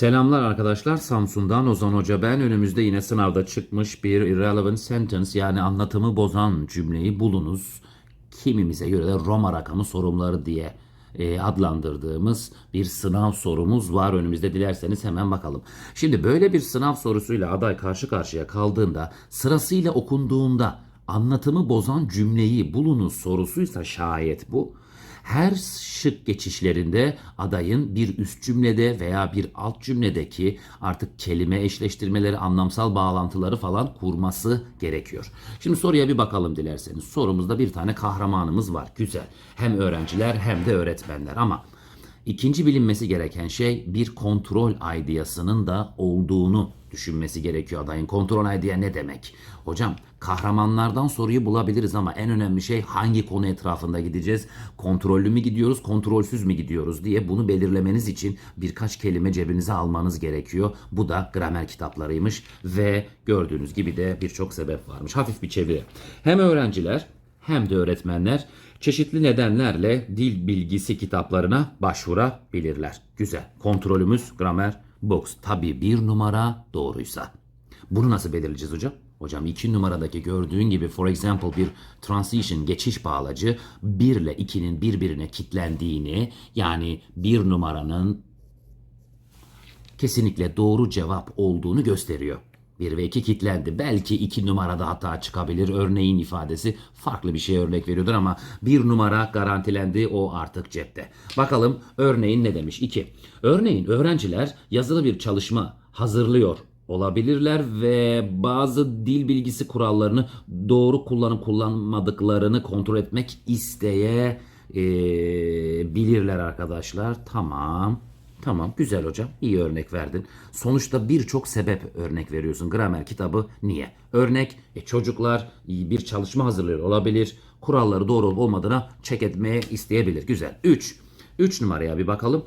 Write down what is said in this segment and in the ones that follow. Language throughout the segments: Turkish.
Selamlar arkadaşlar. Samsun'dan Ozan Hoca ben. Önümüzde yine sınavda çıkmış bir irrelevant sentence yani anlatımı bozan cümleyi bulunuz. Kimimize göre de Roma rakamı sorumları diye e, adlandırdığımız bir sınav sorumuz var önümüzde. Dilerseniz hemen bakalım. Şimdi böyle bir sınav sorusuyla aday karşı karşıya kaldığında sırasıyla okunduğunda anlatımı bozan cümleyi bulunuz sorusuysa şayet bu. Her şık geçişlerinde adayın bir üst cümlede veya bir alt cümledeki artık kelime eşleştirmeleri, anlamsal bağlantıları falan kurması gerekiyor. Şimdi soruya bir bakalım dilerseniz. Sorumuzda bir tane kahramanımız var. Güzel. Hem öğrenciler hem de öğretmenler ama İkinci bilinmesi gereken şey bir kontrol aidiyasının da olduğunu düşünmesi gerekiyor adayın. Kontrol aidiya ne demek? Hocam kahramanlardan soruyu bulabiliriz ama en önemli şey hangi konu etrafında gideceğiz? Kontrollü mü gidiyoruz, kontrolsüz mü gidiyoruz diye bunu belirlemeniz için birkaç kelime cebinize almanız gerekiyor. Bu da gramer kitaplarıymış ve gördüğünüz gibi de birçok sebep varmış. Hafif bir çeviri. Hem öğrenciler hem de öğretmenler çeşitli nedenlerle dil bilgisi kitaplarına başvurabilirler. Güzel. Kontrolümüz grammar box. Tabii bir numara doğruysa. Bunu nasıl belirleyeceğiz hocam? Hocam iki numaradaki gördüğün gibi for example bir transition geçiş bağlacı 1 ile 2'nin birbirine kitlendiğini yani bir numaranın kesinlikle doğru cevap olduğunu gösteriyor. 1 ve 2 kitlendi. Belki 2 numarada hata çıkabilir. Örneğin ifadesi farklı bir şey örnek veriyordur ama bir numara garantilendi o artık cepte. Bakalım örneğin ne demiş? 2. Örneğin öğrenciler yazılı bir çalışma hazırlıyor olabilirler ve bazı dil bilgisi kurallarını doğru kullanıp kullanmadıklarını kontrol etmek isteyebilirler arkadaşlar. Tamam. Tamam güzel hocam iyi örnek verdin. Sonuçta birçok sebep örnek veriyorsun. Gramer kitabı niye? Örnek e, çocuklar bir çalışma hazırlıyor olabilir. Kuralları doğru olup olmadığına check etmeye isteyebilir. Güzel. 3. 3 numaraya bir bakalım.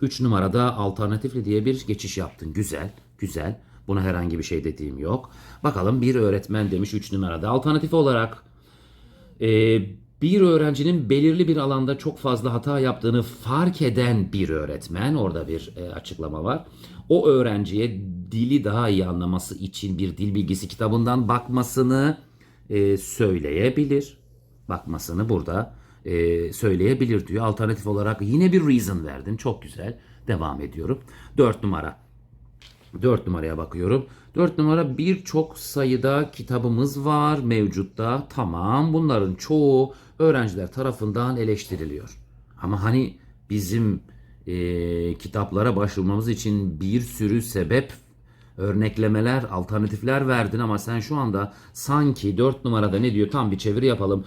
3 numarada alternatifli diye bir geçiş yaptın. Güzel. Güzel. Buna herhangi bir şey dediğim yok. Bakalım bir öğretmen demiş 3 numarada. Alternatif olarak e, bir öğrencinin belirli bir alanda çok fazla hata yaptığını fark eden bir öğretmen, orada bir e, açıklama var. O öğrenciye dili daha iyi anlaması için bir dil bilgisi kitabından bakmasını e, söyleyebilir. Bakmasını burada e, söyleyebilir diyor. Alternatif olarak yine bir reason verdin. Çok güzel. Devam ediyorum. 4 numara. 4 numaraya bakıyorum. 4 numara birçok sayıda kitabımız var mevcutta. Tamam bunların çoğu öğrenciler tarafından eleştiriliyor. Ama hani bizim e, kitaplara başvurmamız için bir sürü sebep örneklemeler, alternatifler verdin ama sen şu anda sanki 4 numarada ne diyor tam bir çeviri yapalım.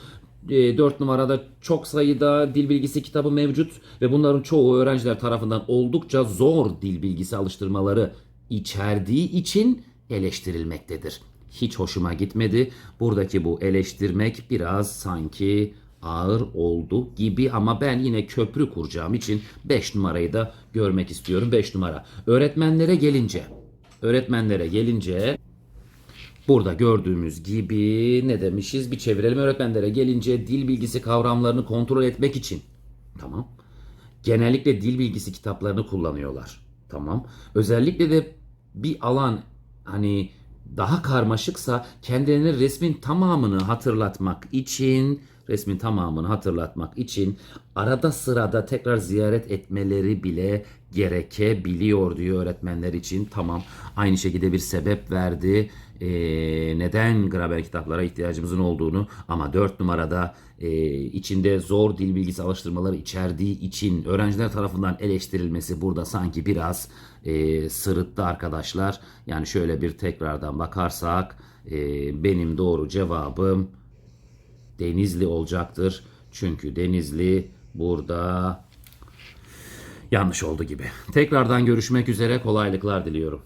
4 numarada çok sayıda dil bilgisi kitabı mevcut ve bunların çoğu öğrenciler tarafından oldukça zor dil bilgisi alıştırmaları içerdiği için eleştirilmektedir. Hiç hoşuma gitmedi. Buradaki bu eleştirmek biraz sanki ağır oldu gibi ama ben yine köprü kuracağım için 5 numarayı da görmek istiyorum. 5 numara. Öğretmenlere gelince, öğretmenlere gelince Burada gördüğümüz gibi ne demişiz? Bir çevirelim öğretmenlere gelince dil bilgisi kavramlarını kontrol etmek için. Tamam. Genellikle dil bilgisi kitaplarını kullanıyorlar. Tamam. Özellikle de bir alan hani daha karmaşıksa kendilerine resmin tamamını hatırlatmak için resmin tamamını hatırlatmak için arada sırada tekrar ziyaret etmeleri bile gerekebiliyor diyor öğretmenler için. Tamam aynı şekilde bir sebep verdi. Ee, neden gramer kitaplara ihtiyacımızın olduğunu ama 4 numarada e, içinde zor dil bilgisi alıştırmaları içerdiği için öğrenciler tarafından eleştirilmesi burada sanki biraz e, sırıttı arkadaşlar. Yani şöyle bir tekrardan bakarsak e, benim doğru cevabım Denizli olacaktır. Çünkü Denizli burada yanlış oldu gibi. Tekrardan görüşmek üzere kolaylıklar diliyorum.